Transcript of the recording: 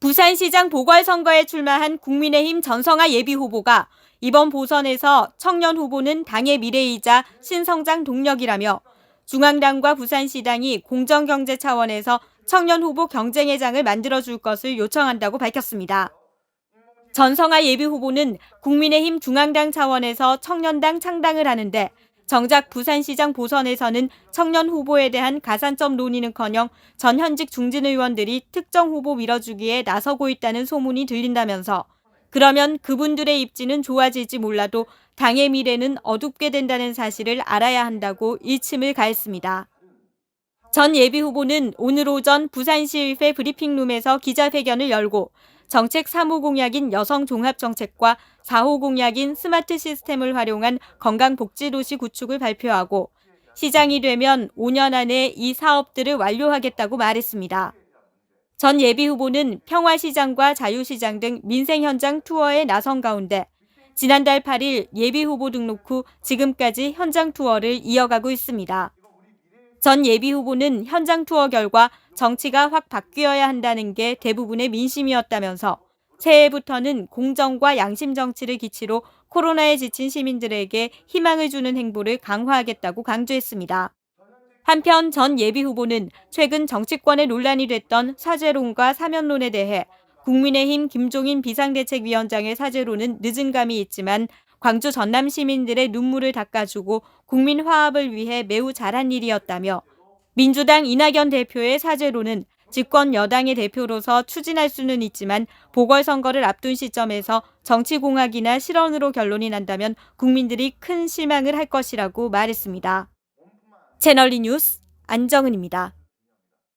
부산시장 보궐선거에 출마한 국민의힘 전성하 예비후보가 이번 보선에서 청년 후보는 당의 미래이자 신성장 동력이라며 중앙당과 부산시당이 공정경제 차원에서 청년 후보 경쟁회장을 만들어줄 것을 요청한다고 밝혔습니다. 전성하 예비후보는 국민의힘 중앙당 차원에서 청년당 창당을 하는데 정작 부산시장 보선에서는 청년 후보에 대한 가산점 논의는커녕 전 현직 중진 의원들이 특정 후보 밀어주기에 나서고 있다는 소문이 들린다면서 그러면 그분들의 입지는 좋아질지 몰라도 당의 미래는 어둡게 된다는 사실을 알아야 한다고 일침을 가했습니다. 전 예비 후보는 오늘 오전 부산시의회 브리핑룸에서 기자회견을 열고 정책 3호 공약인 여성 종합 정책과 4호 공약인 스마트 시스템을 활용한 건강복지도시 구축을 발표하고 시장이 되면 5년 안에 이 사업들을 완료하겠다고 말했습니다. 전 예비 후보는 평화시장과 자유시장 등 민생 현장 투어에 나선 가운데 지난달 8일 예비 후보 등록 후 지금까지 현장 투어를 이어가고 있습니다. 전 예비 후보는 현장 투어 결과 정치가 확 바뀌어야 한다는 게 대부분의 민심이었다면서 새해부터는 공정과 양심 정치를 기치로 코로나에 지친 시민들에게 희망을 주는 행보를 강화하겠다고 강조했습니다. 한편 전 예비 후보는 최근 정치권에 논란이 됐던 사죄론과 사면론에 대해 국민의힘 김종인 비상대책위원장의 사죄로는 늦은 감이 있지만 광주 전남 시민들의 눈물을 닦아주고 국민 화합을 위해 매우 잘한 일이었다며 민주당 이낙연 대표의 사죄로는 집권 여당의 대표로서 추진할 수는 있지만 보궐선거를 앞둔 시점에서 정치공학이나 실언으로 결론이 난다면 국민들이 큰 실망을 할 것이라고 말했습니다. 채널리 뉴스 안정은입니다.